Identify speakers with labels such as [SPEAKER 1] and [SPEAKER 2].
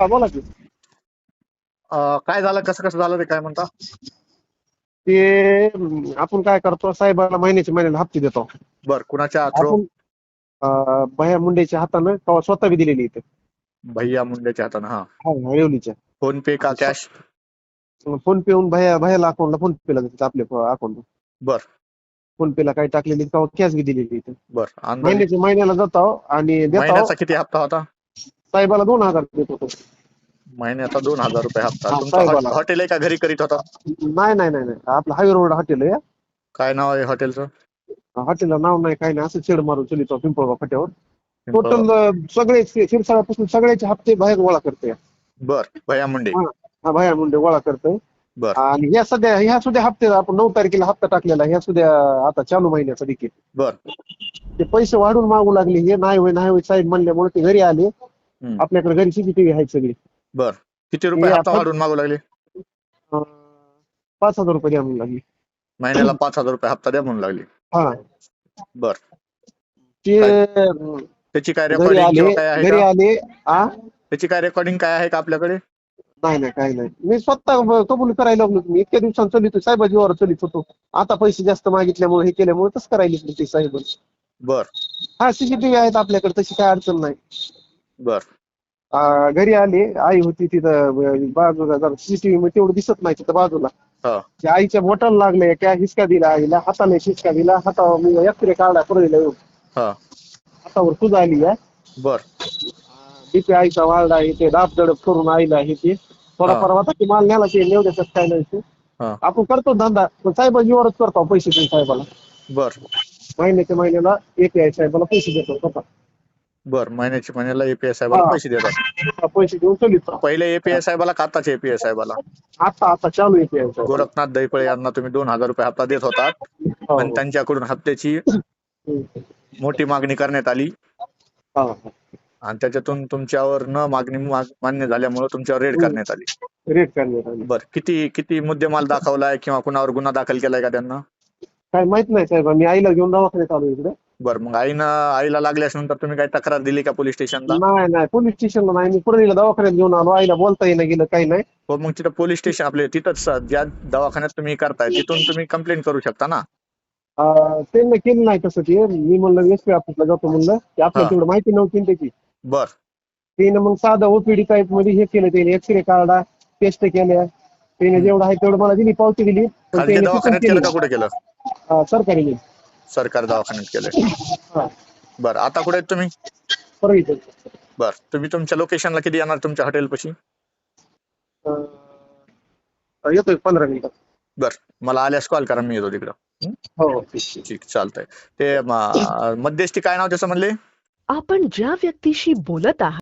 [SPEAKER 1] हा बोला की
[SPEAKER 2] अं, काय झालं? कसं कसं झालं ते काय म्हणता?
[SPEAKER 1] ते अं, आपण काय करतो? साहेबाला महिन्याच्या महिन्याला हप्ते देतो.
[SPEAKER 2] बर कुणाच्या थ्रो
[SPEAKER 1] आपण अं, भया मुंडेच्या हातानं तेव्हा स्वतः बी दिलेली इथे.
[SPEAKER 2] भैया मुंडेच्या हातानं हा.
[SPEAKER 1] येवलीच्या.
[SPEAKER 2] फोन पे का कॅश?
[SPEAKER 1] फोन पे भया भयाला अकाउंटला फोन पेला देतात आपल्या अकाउंट
[SPEAKER 2] बर.
[SPEAKER 1] फोन पेला काही टाकलेली तेव्हा कॅश बी दिलेली इथे.
[SPEAKER 2] बर
[SPEAKER 1] महिन्याच्या महिन्याला जातो आणि देतो.
[SPEAKER 2] महिन्याचा किती हप्ता होता?
[SPEAKER 1] साहेबाला दोन हजार देतो तो.
[SPEAKER 2] महिन्याचा दोन हजार रुपये हप्ता.
[SPEAKER 1] हा,
[SPEAKER 2] तुमचा
[SPEAKER 1] साहेबाला.
[SPEAKER 2] हॉटेल आहे का घरी करीत होता?
[SPEAKER 1] नाही नाही नाही नाही. आपलं हायवे रोड हॉटेल आहे.
[SPEAKER 2] काय नाव आहे हॉटेलचं?
[SPEAKER 1] हॉटेलला नाव नाही काही नाही. असं शेड मारून चलितो पिंपळगाव फाट्यावर. टोटल सगळे शिरसाळापासून सगळ्याचे हप्ते बाहेर गोळा करते.
[SPEAKER 2] बर भैया मुंडे.
[SPEAKER 1] हा भया मुंडे गोळा करतोय
[SPEAKER 2] बर.
[SPEAKER 1] आणि ह्या सध्या ह्या सुद्धा हप्ते आपण नऊ तारखेला हप्ता टाकलेला ह्या सुद्धा आता चालू महिन्याचा देखील.
[SPEAKER 2] बर.
[SPEAKER 1] ते पैसे वाढून मागू लागले. हे नाही होय नाही होय साहेब म्हणल्यामुळे ते घरी आले. आपल्याकडे घरी सीसीटीव्ही आहेत सगळी?
[SPEAKER 2] बर. किती रुपये हप्ता वाढून मागू लागले?
[SPEAKER 1] पाच हजार रुपये द्या म्हणून लागली.
[SPEAKER 2] महिन्याला पाच हजार रुपये हप्ता द्या म्हणून लागले.
[SPEAKER 1] हा.
[SPEAKER 2] बर.
[SPEAKER 1] ते
[SPEAKER 2] त्याची काय रेकॉर्डिंग काय आहे
[SPEAKER 1] घरी आले
[SPEAKER 2] त्याची काय रेकॉर्डिंग काय आहे का आपल्याकडे?
[SPEAKER 1] नाही नाही काही नाही. मी स्वतः कबूल करायला लागलो. मी इतक्या दिवसांत चलितो साहेबाजीवर चलित होतो. आता पैसे जास्त मागितल्यामुळे हे केल्यामुळे तसं करायला ते साहेब.
[SPEAKER 2] बर.
[SPEAKER 1] हा सीसीटीव्ही आहेत आपल्याकडे. तशी काय अडचण नाही.
[SPEAKER 2] बर.
[SPEAKER 1] आ, घरी आले आई होती तिथं बाजूला जरा सीसीटीव्ही मध्ये तेवढं दिसत नाही तिथं बाजूला.
[SPEAKER 2] हा.
[SPEAKER 1] त्या आईच्या बोटाला लागले काय हिसका दिला आईला हाताने हिसका दिला हातावर मी एक्सरे काढला पुरविला येऊन.
[SPEAKER 2] हा.
[SPEAKER 1] हातावर सुज आली आहे
[SPEAKER 2] बर.
[SPEAKER 1] तिथे आईचा वाळला आहे ते दाब दडप करून आईला आहे ते. थोडाफार होता की माल न्याला ते देतात काय नाही ते.
[SPEAKER 2] हा.
[SPEAKER 1] आपण करतो धंदा पण साहेबाजीवरच करतो पैसे देऊन साहेबाला.
[SPEAKER 2] बर.
[SPEAKER 1] महिन्याच्या महिन्याला एपीआय साहेबाला पैसे देतो स्वतः.
[SPEAKER 2] बर महिन्याची महिन्याला एपीएस साहेबाला. पैसे देतात.
[SPEAKER 1] पैसे देऊन चलित.
[SPEAKER 2] पहिले एपीएस साहेबाला का आताच एपीएस साहेबाला?
[SPEAKER 1] आता आता चालू एपीआय साहेब.
[SPEAKER 2] गोरखनाथ दैपळे यांना तुम्ही दोन हजार रुपये हप्ता देत होतात.
[SPEAKER 1] हो,
[SPEAKER 2] पण. त्यांच्याकडून हप्त्याची. मोठी मागणी करण्यात आली.
[SPEAKER 1] हा, हा.
[SPEAKER 2] आणि त्याच्यातून तुमच्यावर न मागणी माग- मान्य झाल्यामुळे तुमच्यावर रेड करण्यात आली.
[SPEAKER 1] रेट करण्यात आली.
[SPEAKER 2] बर किती किती मुद्देमाल दाखवलाय किंवा कुणावर गुन्हा दाखल केलाय का त्यांना?
[SPEAKER 1] काय माहीत नाही साहेब मी आईला घेऊन दवाखान्यात आलो इकडे.
[SPEAKER 2] बर मग आईनं आईला लागल्यास नंतर तुम्ही काही तक्रार दिली का पोलीस स्टेशनला?
[SPEAKER 1] नाही नाही पोलीस स्टेशनला नाही. मी पुरणीला दवाखान्यात घेऊन आलो. आईला बोलता येईना गेलं काही नाही.
[SPEAKER 2] हो मग तिथं पोलीस स्टेशन आपले तिथंच ज्या दवाखान्यात तुम्ही करताय तिथून तुम्ही कंप्लेंट करू शकता ना?
[SPEAKER 1] अं, त्यांनी केलं नाही तसं ते. मी म्हणलं एस पी ऑफिसला जातो म्हणलं. की आपल्याला
[SPEAKER 2] हा.
[SPEAKER 1] तेवढं माहिती नव्हती ना त्याची.
[SPEAKER 2] बर.
[SPEAKER 1] त्याने मग साधं ओपीडी टाईपमध्ये हे केलं त्याने एक्सरे काढला टेस्ट केल्या. त्याने जेवढं आहे तेवढं मला दिली पावती दिली. पण त्याने
[SPEAKER 2] दवाखान्यात केलं का
[SPEAKER 1] केलं.
[SPEAKER 2] कुठे केलं?
[SPEAKER 1] सरकारी
[SPEAKER 2] सरकारी दवाखान्यात केलंय. बर आता कुठे आहेत तुम्ही. बर तुम्ही तुमच्या लोकेशनला कधी येणार तुमच्या हॉटेल पशी?
[SPEAKER 1] अं, येतोय पंधरा मिनिटात
[SPEAKER 2] बर मला आल्यास कॉल करा मी येतो तिकडं. हं?
[SPEAKER 1] हो ठीक
[SPEAKER 2] चालतंय. ते मध्यस्थी काय नाव त्याचं म्हणले?
[SPEAKER 3] आपण ज्या व्यक्तीशी बोलत आहात